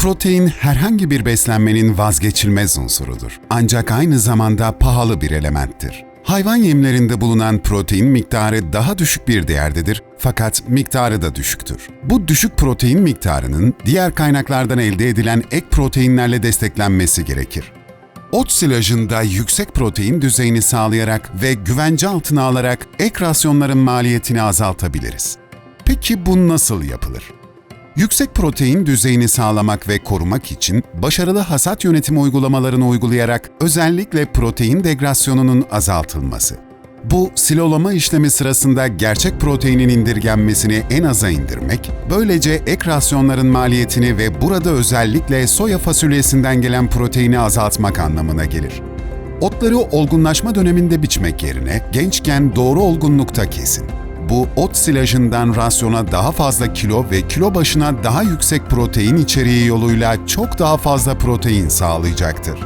Protein herhangi bir beslenmenin vazgeçilmez unsurudur. Ancak aynı zamanda pahalı bir elementtir. Hayvan yemlerinde bulunan protein miktarı daha düşük bir değerdedir fakat miktarı da düşüktür. Bu düşük protein miktarının diğer kaynaklardan elde edilen ek proteinlerle desteklenmesi gerekir. Ot silajında yüksek protein düzeyini sağlayarak ve güvence altına alarak ek rasyonların maliyetini azaltabiliriz. Peki bu nasıl yapılır? Yüksek protein düzeyini sağlamak ve korumak için başarılı hasat yönetimi uygulamalarını uygulayarak özellikle protein degrasyonunun azaltılması. Bu silolama işlemi sırasında gerçek proteinin indirgenmesini en aza indirmek, böylece ek rasyonların maliyetini ve burada özellikle soya fasulyesinden gelen proteini azaltmak anlamına gelir. Otları olgunlaşma döneminde biçmek yerine gençken doğru olgunlukta kesin. Bu ot silajından rasyona daha fazla kilo ve kilo başına daha yüksek protein içeriği yoluyla çok daha fazla protein sağlayacaktır.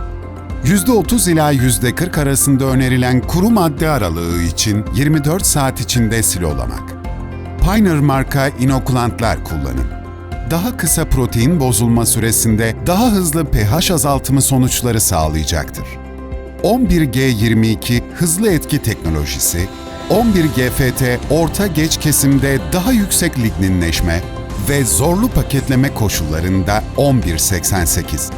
%30 ila %40 arasında önerilen kuru madde aralığı için 24 saat içinde silolamak. Pioneer marka inokulantlar kullanın. Daha kısa protein bozulma süresinde daha hızlı pH azaltımı sonuçları sağlayacaktır. 11G22 hızlı etki teknolojisi, 11GFT orta geç kesimde daha yüksek ligninleşme ve zorlu paketleme koşullarında 1188.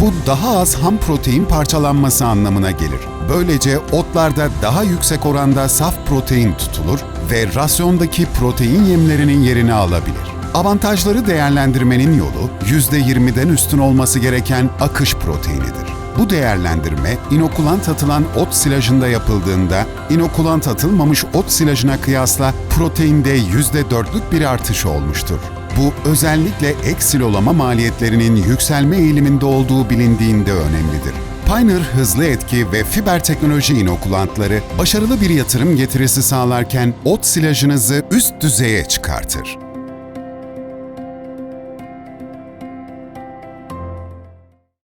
Bu daha az ham protein parçalanması anlamına gelir. Böylece otlarda daha yüksek oranda saf protein tutulur ve rasyondaki protein yemlerinin yerini alabilir. Avantajları değerlendirmenin yolu %20'den üstün olması gereken akış proteinidir. Bu değerlendirme inokulant atılan ot silajında yapıldığında inokulant atılmamış ot silajına kıyasla proteinde %4'lük bir artış olmuştur. Bu özellikle ek silolama maliyetlerinin yükselme eğiliminde olduğu bilindiğinde önemlidir. Pioneer hızlı etki ve fiber teknoloji inokulantları başarılı bir yatırım getirisi sağlarken ot silajınızı üst düzeye çıkartır.